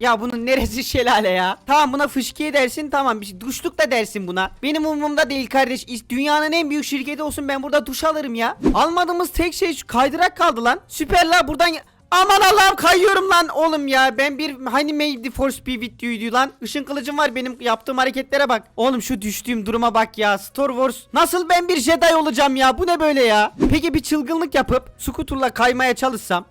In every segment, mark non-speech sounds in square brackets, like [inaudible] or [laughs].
Ya bunun neresi şelale ya? Tamam buna fışkiye dersin tamam bir şey, duşluk da dersin buna. Benim umurumda değil kardeş. Dünyanın en büyük şirketi olsun ben burada duş alırım ya. Almadığımız tek şey şu kaydırak kaldı lan. Süper la buradan Aman Allah'ım kayıyorum lan oğlum ya. Ben bir hani made for speed videoydu lan. Işın kılıcım var benim yaptığım hareketlere bak. Oğlum şu düştüğüm duruma bak ya. Star Wars. Nasıl ben bir Jedi olacağım ya? Bu ne böyle ya? Peki bir çılgınlık yapıp skuturla kaymaya çalışsam.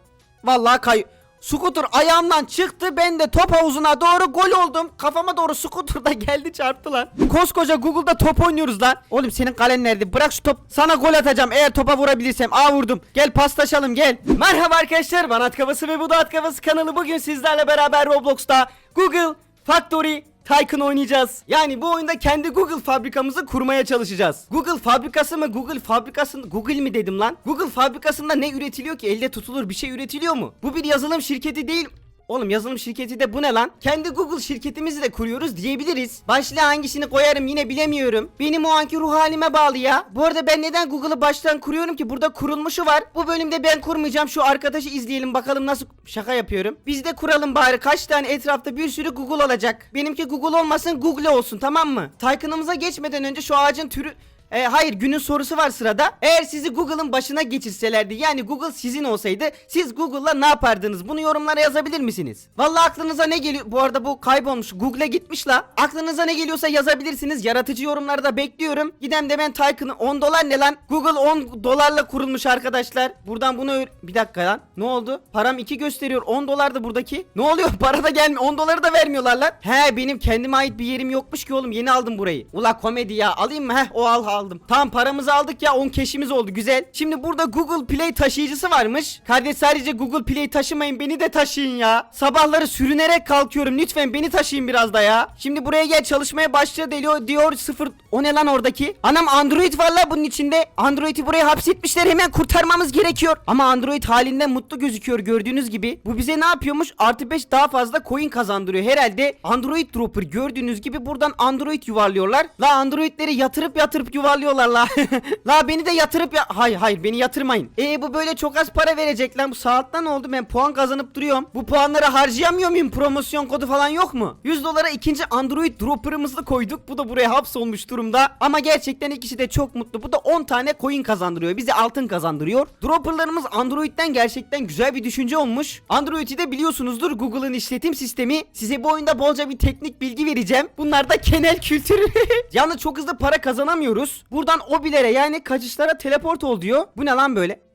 Vallahi kay... Skuter ayağımdan çıktı ben de top havuzuna doğru gol oldum. Kafama doğru skuter da geldi çarptı lan. Koskoca Google'da top oynuyoruz lan. Oğlum senin kalen nerede? Bırak şu top. Sana gol atacağım eğer topa vurabilirsem. Aa vurdum. Gel paslaşalım gel. Merhaba arkadaşlar ben At ve bu da At kanalı. Bugün sizlerle beraber Roblox'ta Google Factory Tycoon oynayacağız. Yani bu oyunda kendi Google fabrikamızı kurmaya çalışacağız. Google fabrikası mı? Google fabrikasında Google mi dedim lan? Google fabrikasında ne üretiliyor ki? Elde tutulur bir şey üretiliyor mu? Bu bir yazılım şirketi değil. Oğlum yazılım şirketi de bu ne lan? Kendi Google şirketimizi de kuruyoruz diyebiliriz. Başlığa hangisini koyarım yine bilemiyorum. Benim o anki ruh halime bağlı ya. Bu arada ben neden Google'ı baştan kuruyorum ki? Burada kurulmuşu var. Bu bölümde ben kurmayacağım. Şu arkadaşı izleyelim bakalım nasıl şaka yapıyorum. Biz de kuralım bari. Kaç tane etrafta bir sürü Google olacak. Benimki Google olmasın Google olsun tamam mı? Tycoon'ımıza geçmeden önce şu ağacın türü... E, hayır günün sorusu var sırada. Eğer sizi Google'ın başına geçirselerdi yani Google sizin olsaydı siz Google'la ne yapardınız? Bunu yorumlara yazabilir misiniz? Vallahi aklınıza ne geliyor? Bu arada bu kaybolmuş. Google'a gitmiş la. Aklınıza ne geliyorsa yazabilirsiniz. Yaratıcı yorumlarda bekliyorum. Gidem de ben Tycoon'ı 10 dolar ne lan? Google 10 dolarla kurulmuş arkadaşlar. Buradan bunu bir dakika lan. Ne oldu? Param 2 gösteriyor. 10 dolardı buradaki. Ne oluyor? [laughs] Para da gelmiyor. 10 doları da vermiyorlar lan. He benim kendime ait bir yerim yokmuş ki oğlum. Yeni aldım burayı. Ula komedi ya. Alayım mı? Heh o al aldım. Tamam paramızı aldık ya 10 keşimiz oldu. Güzel. Şimdi burada Google Play taşıyıcısı varmış. Kardeş sadece Google Play taşımayın. Beni de taşıyın ya. Sabahları sürünerek kalkıyorum. Lütfen beni taşıyın biraz da ya. Şimdi buraya gel çalışmaya başla diyor. Diyor sıfır. O ne lan oradaki? Anam Android var la bunun içinde. Android'i buraya hapsetmişler. Hemen kurtarmamız gerekiyor. Ama Android halinden mutlu gözüküyor gördüğünüz gibi. Bu bize ne yapıyormuş? Artı 5 daha fazla coin kazandırıyor. Herhalde Android Dropper gördüğünüz gibi buradan Android yuvarlıyorlar. La Android'leri yatırıp yatırıp yuvarlıyorlar la. [laughs] la beni de yatırıp ya... Hayır hayır beni yatırmayın. E bu böyle çok az para verecek lan. Bu saatten oldu? Ben puan kazanıp duruyorum. Bu puanları harcayamıyor muyum? Promosyon kodu falan yok mu? 100 dolara ikinci Android Dropper'ımızı koyduk. Bu da buraya hapsolmuş durumda. Ama gerçekten ikisi de çok mutlu. Bu da 10 tane coin kazandırıyor. Bize altın kazandırıyor. Dropper'larımız Android'den gerçekten güzel bir düşünce olmuş. Android'i de biliyorsunuzdur Google'ın işletim sistemi. Size bu oyunda bolca bir teknik bilgi vereceğim. Bunlar da genel kültür. [laughs] Yalnız çok hızlı para kazanamıyoruz. Buradan obilere yani kaçışlara teleport ol diyor. Bu ne lan böyle?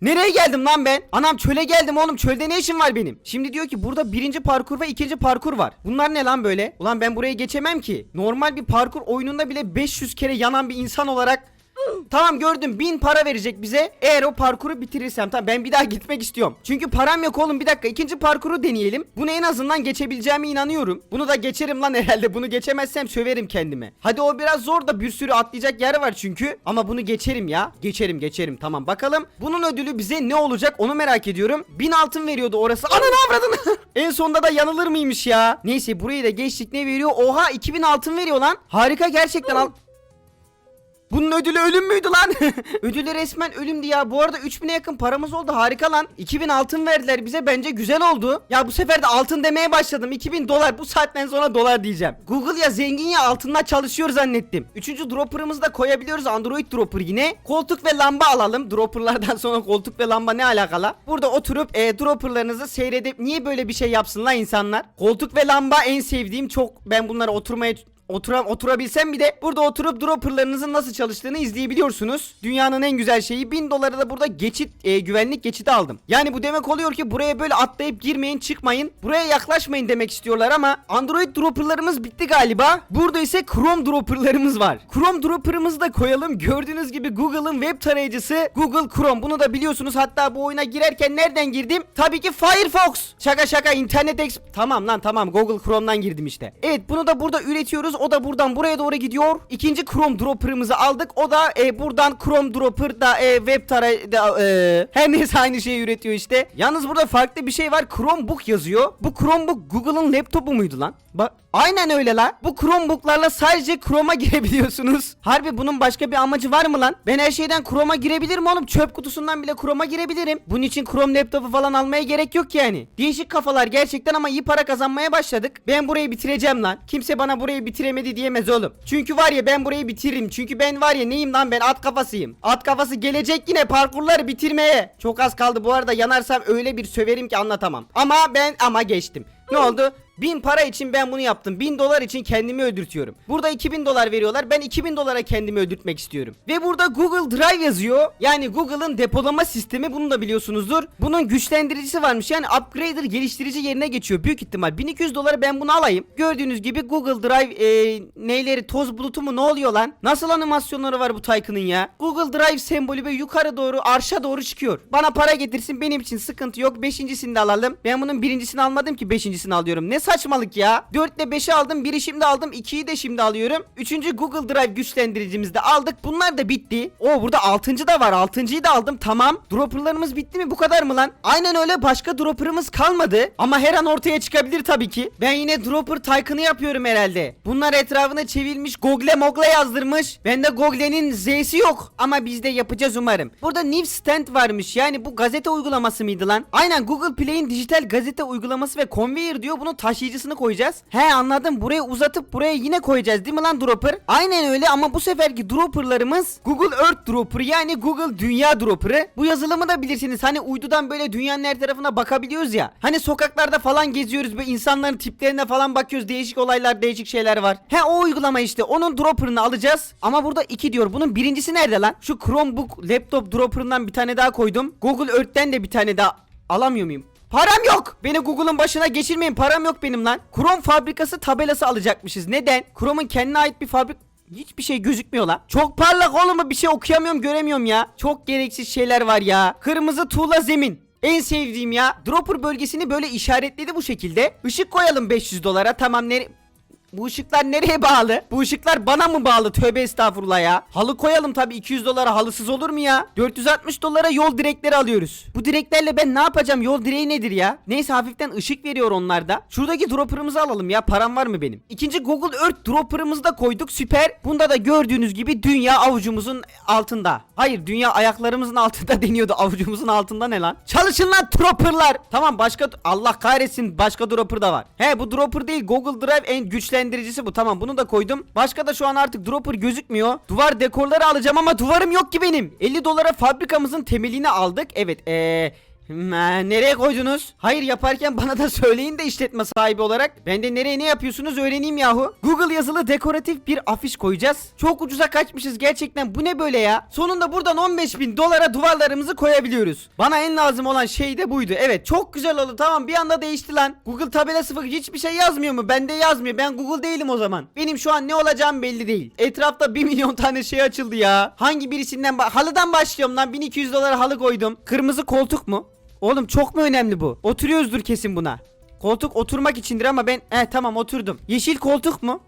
Nereye geldim lan ben? Anam çöle geldim oğlum. Çölde ne işim var benim? Şimdi diyor ki burada birinci parkur ve ikinci parkur var. Bunlar ne lan böyle? Ulan ben buraya geçemem ki. Normal bir parkur oyununda bile 500 kere yanan bir insan olarak Tamam gördüm. 1000 para verecek bize. Eğer o parkuru bitirirsem. Tamam ben bir daha gitmek istiyorum. Çünkü param yok oğlum. Bir dakika ikinci parkuru deneyelim. Bunu en azından geçebileceğime inanıyorum. Bunu da geçerim lan [laughs] herhalde. Bunu geçemezsem söverim kendime Hadi o biraz zor da bir sürü atlayacak yer var çünkü. Ama bunu geçerim ya. Geçerim geçerim. Tamam bakalım. Bunun ödülü bize ne olacak onu merak ediyorum. 1000 altın veriyordu orası. Ananı avradını. [laughs] En sonunda da yanılır mıymış ya? Neyse burayı da geçtik. Ne veriyor? Oha 2000 altın veriyor lan. Harika gerçekten. Al bunun ödülü ölüm müydü lan? [laughs] ödülü resmen ölümdü ya. Bu arada 3000'e yakın paramız oldu. Harika lan. 2000 altın verdiler bize. Bence güzel oldu. Ya bu sefer de altın demeye başladım. 2000 dolar. Bu saatten sonra dolar diyeceğim. Google ya zengin ya altınla çalışıyor zannettim. Üçüncü dropper'ımızı da koyabiliyoruz. Android dropper yine. Koltuk ve lamba alalım. Dropper'lardan [laughs] sonra koltuk ve lamba ne alakalı? Burada oturup e, dropper'larınızı seyredip niye böyle bir şey yapsınlar insanlar? Koltuk ve lamba en sevdiğim çok. Ben bunlara oturmaya Otura, oturabilsem bir de burada oturup dropperlarınızın nasıl çalıştığını izleyebiliyorsunuz. Dünyanın en güzel şeyi 1000 dolara da burada geçit e, güvenlik geçidi aldım. Yani bu demek oluyor ki buraya böyle atlayıp girmeyin çıkmayın. Buraya yaklaşmayın demek istiyorlar ama Android dropperlarımız bitti galiba. Burada ise Chrome dropperlarımız var. Chrome dropperımızı da koyalım. Gördüğünüz gibi Google'ın web tarayıcısı Google Chrome. Bunu da biliyorsunuz. Hatta bu oyuna girerken nereden girdim? Tabii ki Firefox. Şaka şaka internet exp... Tamam lan tamam Google Chrome'dan girdim işte. Evet bunu da burada üretiyoruz. O da buradan buraya doğru gidiyor. İkinci Chrome dropper'ımızı aldık. O da e, buradan Chrome dropper da e, web tarayıcı da e, her neyse aynı şeyi üretiyor işte. Yalnız burada farklı bir şey var. Chromebook yazıyor. Bu Chromebook Google'ın laptopu muydu lan? Bak aynen öyle lan. Bu Chromebook'larla sadece Chrome'a [laughs] girebiliyorsunuz. Harbi bunun başka bir amacı var mı lan? Ben her şeyden Chrome'a girebilirim oğlum. Çöp kutusundan bile Chrome'a girebilirim. Bunun için Chrome laptopu falan almaya gerek yok yani. Değişik kafalar gerçekten ama iyi para kazanmaya başladık. Ben burayı bitireceğim lan. Kimse bana burayı bitiremedi diyemez oğlum. Çünkü var ya ben burayı bitiririm. Çünkü ben var ya neyim lan ben at kafasıyım. At kafası gelecek yine parkurları bitirmeye. Çok az kaldı bu arada yanarsam öyle bir söverim ki anlatamam. Ama ben ama geçtim. Ne oldu? 1000 para için ben bunu yaptım. 1000 dolar için kendimi öldürtüyorum. Burada 2000 dolar veriyorlar. Ben 2000 dolara kendimi öldürtmek istiyorum. Ve burada Google Drive yazıyor. Yani Google'ın depolama sistemi bunu da biliyorsunuzdur. Bunun güçlendiricisi varmış. Yani upgrader geliştirici yerine geçiyor. Büyük ihtimal 1200 dolara ben bunu alayım. Gördüğünüz gibi Google Drive e, neyleri toz bulutu mu ne oluyor lan? Nasıl animasyonları var bu Tycoon'un ya? Google Drive sembolü ve yukarı doğru arşa doğru çıkıyor. Bana para getirsin benim için sıkıntı yok. Beşincisini de alalım. Ben bunun birincisini almadım ki beşincisini alıyorum. Ne saçmalık ya. 4 ile 5'i aldım. Biri şimdi aldım. 2'yi de şimdi alıyorum. Üçüncü Google Drive güçlendiricimizi de aldık. Bunlar da bitti. O burada 6. da var. 6.yı da aldım. Tamam. Dropperlarımız bitti mi? Bu kadar mı lan? Aynen öyle. Başka dropperımız kalmadı. Ama her an ortaya çıkabilir tabii ki. Ben yine dropper Tycoon'ı yapıyorum herhalde. Bunlar etrafına çevilmiş. Google Mogle yazdırmış. Bende Google'nin Z'si yok. Ama biz de yapacağız umarım. Burada New Stand varmış. Yani bu gazete uygulaması mıydı lan? Aynen Google Play'in dijital gazete uygulaması ve conveyor diyor. Bunun taşıyıcısını koyacağız. He anladım. Buraya uzatıp buraya yine koyacağız değil mi lan dropper? Aynen öyle ama bu seferki dropperlarımız Google Earth dropper yani Google Dünya dropper'ı. Bu yazılımı da bilirsiniz. Hani uydudan böyle dünyanın her tarafına bakabiliyoruz ya. Hani sokaklarda falan geziyoruz ve insanların tiplerine falan bakıyoruz. Değişik olaylar, değişik şeyler var. He o uygulama işte. Onun dropper'ını alacağız. Ama burada iki diyor. Bunun birincisi nerede lan? Şu Chromebook laptop dropper'ından bir tane daha koydum. Google Earth'ten de bir tane daha alamıyor muyum? Param yok. Beni Google'ın başına geçirmeyin. Param yok benim lan. Chrome fabrikası tabelası alacakmışız. Neden? Chrome'un kendine ait bir fabrik Hiçbir şey gözükmüyor lan. Çok parlak oğlum bir şey okuyamıyorum göremiyorum ya. Çok gereksiz şeyler var ya. Kırmızı tuğla zemin. En sevdiğim ya. Dropper bölgesini böyle işaretledi bu şekilde. Işık koyalım 500 dolara. Tamam nere... Bu ışıklar nereye bağlı? Bu ışıklar bana mı bağlı? Tövbe estağfurullah ya. Halı koyalım tabi 200 dolara halısız olur mu ya? 460 dolara yol direkleri alıyoruz. Bu direklerle ben ne yapacağım? Yol direği nedir ya? Neyse hafiften ışık veriyor onlarda. Şuradaki dropper'ımızı alalım ya. Param var mı benim? İkinci Google Earth dropper'ımızı da koyduk. Süper. Bunda da gördüğünüz gibi dünya avucumuzun altında. Hayır dünya ayaklarımızın altında [laughs] deniyordu. Avucumuzun altında ne lan? Çalışın lan dropper'lar. Tamam başka Allah kahretsin başka dropper da var. He bu dropper değil Google Drive en güçlendiricisi bu. Tamam bunu da koydum. Başka da şu an artık dropper gözükmüyor. Duvar dekorları alacağım ama duvarım yok ki benim. 50 dolara fabrikamızın temelini aldık. Evet eee Hmm, ha, nereye koydunuz? Hayır yaparken bana da söyleyin de işletme sahibi olarak. Ben de nereye ne yapıyorsunuz öğreneyim yahu. Google yazılı dekoratif bir afiş koyacağız. Çok ucuza kaçmışız gerçekten. Bu ne böyle ya? Sonunda buradan 15 bin dolara duvarlarımızı koyabiliyoruz. Bana en lazım olan şey de buydu. Evet çok güzel oldu tamam bir anda değişti lan. Google tabelası bak hiçbir şey yazmıyor mu? Bende yazmıyor. Ben Google değilim o zaman. Benim şu an ne olacağım belli değil. Etrafta 1 [laughs] milyon tane şey açıldı ya. Hangi birisinden halıdan başlıyorum lan. 1200 dolara halı koydum. Kırmızı koltuk mu? Oğlum çok mu önemli bu? Oturuyoruzdur kesin buna. Koltuk oturmak içindir ama ben... He tamam oturdum. Yeşil koltuk mu?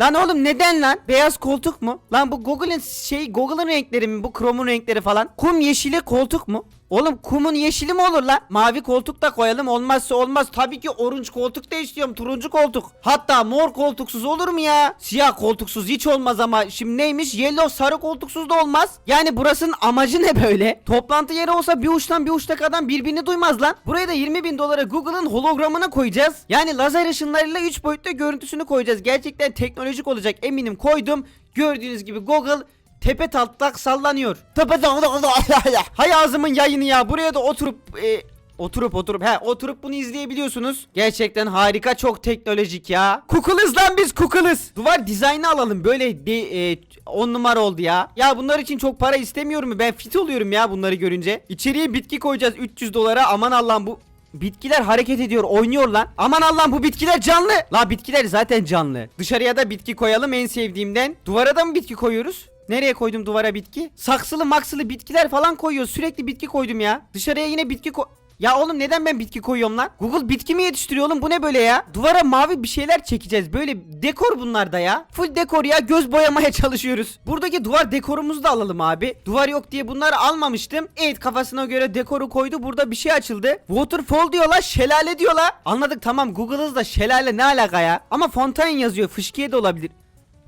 Lan oğlum neden lan? Beyaz koltuk mu? Lan bu Google'ın şey Google'ın renkleri mi? Bu Chrome'un renkleri falan. Kum yeşili koltuk mu? Oğlum kumun yeşili mi olur lan? Mavi koltuk da koyalım olmazsa olmaz. Tabii ki orange koltuk da istiyorum. Turuncu koltuk. Hatta mor koltuksuz olur mu ya? Siyah koltuksuz hiç olmaz ama şimdi neymiş? Yellow sarı koltuksuz da olmaz. Yani burasının amacı ne böyle? Toplantı yeri olsa bir uçtan bir uçta kadar birbirini duymaz lan. Buraya da 20 bin dolara Google'ın hologramını koyacağız. Yani lazer ışınlarıyla 3 boyutlu görüntüsünü koyacağız. Gerçekten teknolojik olacak eminim koydum. Gördüğünüz gibi Google tepe tatlak sallanıyor. Tepe [laughs] Hay ağzımın yayını ya. Buraya da oturup e, Oturup oturup he oturup bunu izleyebiliyorsunuz. Gerçekten harika çok teknolojik ya. Kukuluz lan biz kukuluz. Duvar dizaynı alalım böyle de, e, on numara oldu ya. Ya bunlar için çok para istemiyorum mu? Ben fit oluyorum ya bunları görünce. İçeriye bitki koyacağız 300 dolara. Aman Allah'ım bu Bitkiler hareket ediyor, oynuyor lan. Aman Allah'ım bu bitkiler canlı. La bitkiler zaten canlı. Dışarıya da bitki koyalım en sevdiğimden. Duvara da mı bitki koyuyoruz? Nereye koydum duvara bitki? Saksılı maksılı bitkiler falan koyuyor. Sürekli bitki koydum ya. Dışarıya yine bitki ko... Ya oğlum neden ben bitki koyuyorum lan? Google bitki mi yetiştiriyor oğlum bu ne böyle ya? Duvara mavi bir şeyler çekeceğiz. Böyle dekor bunlar da ya. Full dekor ya göz boyamaya [laughs] çalışıyoruz. Buradaki duvar dekorumuzu da alalım abi. Duvar yok diye bunları almamıştım. Evet kafasına göre dekoru koydu. Burada bir şey açıldı. Waterfall diyorlar şelale diyorlar. Anladık tamam Google hızla şelale ne alaka ya? Ama fontaine yazıyor fışkiye de olabilir.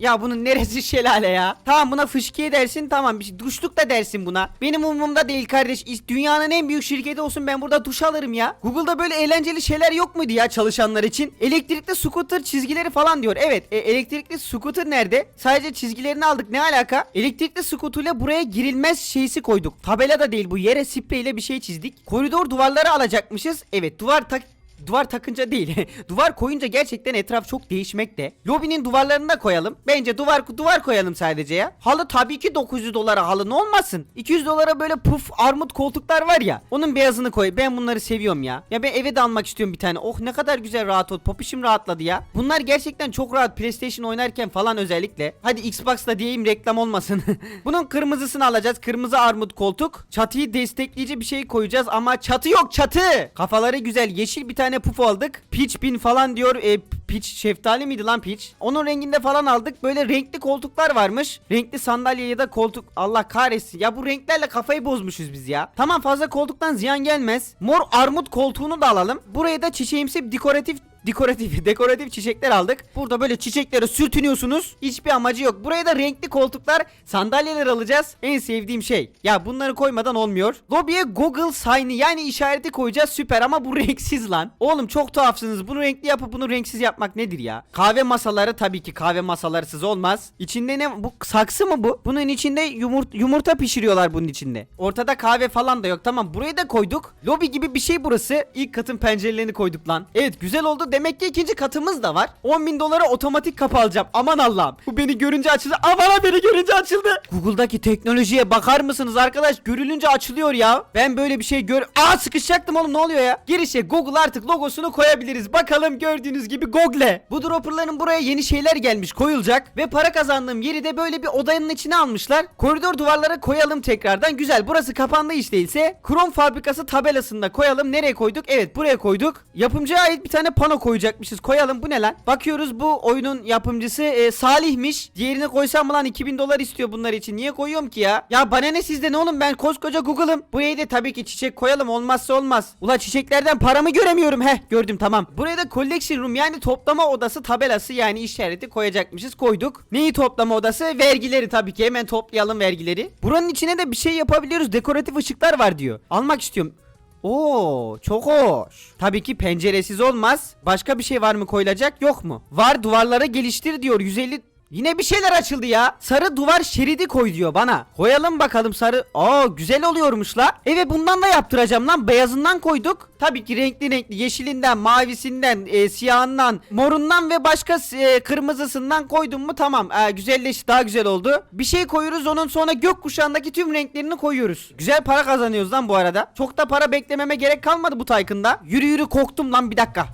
Ya bunun neresi [laughs] şelale ya? Tamam buna fışkiye dersin tamam bir şey duşluk da dersin buna. Benim umurumda değil kardeş. Dünyanın en büyük şirketi olsun ben burada duş alırım ya. Google'da böyle eğlenceli şeyler yok muydu ya çalışanlar için? Elektrikli scooter çizgileri falan diyor. Evet e, elektrikli scooter nerede? Sadece çizgilerini aldık ne alaka? Elektrikli scooterle buraya girilmez şeysi koyduk. Tabela da değil bu yere spreyle bir şey çizdik. Koridor duvarları alacakmışız. Evet duvar tak Duvar takınca değil. [laughs] duvar koyunca gerçekten etraf çok değişmekte. Lobinin duvarlarını da koyalım. Bence duvar duvar koyalım sadece ya. Halı tabii ki 900 dolara halı ne olmasın? 200 dolara böyle puf armut koltuklar var ya. Onun beyazını koy. Ben bunları seviyorum ya. Ya ben eve de almak istiyorum bir tane. Oh ne kadar güzel rahat ol. Popişim rahatladı ya. Bunlar gerçekten çok rahat PlayStation oynarken falan özellikle. Hadi Xbox'la diyeyim reklam olmasın. [laughs] Bunun kırmızısını alacağız. Kırmızı armut koltuk. Çatıyı destekleyici bir şey koyacağız ama çatı yok çatı. Kafaları güzel. Yeşil bir tane puf aldık. Peach bin falan diyor. E, Peach şeftali miydi lan Peach? Onun renginde falan aldık. Böyle renkli koltuklar varmış. Renkli sandalye ya da koltuk. Allah kahretsin. Ya bu renklerle kafayı bozmuşuz biz ya. Tamam fazla koltuktan ziyan gelmez. Mor armut koltuğunu da alalım. Buraya da çiçeğimsi dekoratif dekoratif [laughs] dekoratif çiçekler aldık. Burada böyle çiçeklere sürtünüyorsunuz. Hiçbir amacı yok. Buraya da renkli koltuklar, sandalyeler alacağız. En sevdiğim şey. Ya bunları koymadan olmuyor. Lobiye Google sign'ı yani işareti koyacağız. Süper ama bu [laughs] renksiz lan. Oğlum çok tuhafsınız. Bunu renkli yapıp bunu renksiz yapmak nedir ya? Kahve masaları tabii ki kahve masalarsız olmaz. İçinde ne? Bu saksı mı bu? Bunun içinde yumurta yumurta pişiriyorlar bunun içinde. Ortada kahve falan da yok. Tamam burayı da koyduk. Lobi gibi bir şey burası. İlk katın pencerelerini koyduk lan. Evet güzel oldu. Demek ki ikinci katımız da var. 10 bin dolara otomatik kapı alacağım. Aman Allah'ım. Bu beni görünce açıldı. Aman beni görünce açıldı. Google'daki teknolojiye bakar mısınız arkadaş? Görülünce açılıyor ya. Ben böyle bir şey gör... Aa sıkışacaktım oğlum ne oluyor ya? Girişe Google artık logosunu koyabiliriz. Bakalım gördüğünüz gibi Google. Bu dropperların buraya yeni şeyler gelmiş koyulacak. Ve para kazandığım yeri de böyle bir odanın içine almışlar. Koridor duvarlara koyalım tekrardan. Güzel burası kapandı hiç değilse. Krom fabrikası tabelasında koyalım. Nereye koyduk? Evet buraya koyduk. Yapımcıya ait bir tane pano koyacakmışız. Koyalım bu ne lan? Bakıyoruz bu oyunun yapımcısı e, Salih'miş. Diğerini koysam mı lan 2000 dolar istiyor bunlar için. Niye koyuyorum ki ya? Ya bana ne sizde ne oğlum ben koskoca Google'ım. Buraya da tabii ki çiçek koyalım olmazsa olmaz. Ula çiçeklerden paramı göremiyorum. Heh gördüm tamam. Buraya da collection room yani toplama odası tabelası yani işareti koyacakmışız. Koyduk. Neyi toplama odası? Vergileri tabii ki hemen toplayalım vergileri. Buranın içine de bir şey yapabiliyoruz. Dekoratif ışıklar var diyor. Almak istiyorum. Oo çok hoş. Tabii ki penceresiz olmaz. Başka bir şey var mı koyulacak yok mu? Var duvarlara geliştir diyor 150 Yine bir şeyler açıldı ya. Sarı duvar şeridi koy diyor bana. Koyalım bakalım sarı. Aa güzel oluyormuş la. Evet bundan da yaptıracağım lan. Beyazından koyduk. Tabii ki renkli renkli yeşilinden, mavisinden, e, siyahından, morundan ve başka e, kırmızısından koydum mu tamam. E, güzelleşti daha güzel oldu. Bir şey koyuyoruz onun sonra gökkuşağındaki tüm renklerini koyuyoruz. Güzel para kazanıyoruz lan bu arada. Çok da para beklememe gerek kalmadı bu Tycoon'da. Yürü yürü korktum lan bir dakika.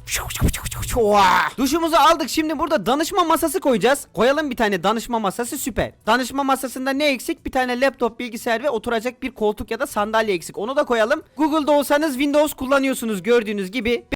Duşumuzu aldık şimdi burada danışma masası koyacağız. Koyalım bir tane danışma masası süper. Danışma masasında ne eksik? Bir tane laptop, bilgisayar ve oturacak bir koltuk ya da sandalye eksik. Onu da koyalım. Google'da olsanız Windows kullanıyorsunuz gördüğünüz gibi.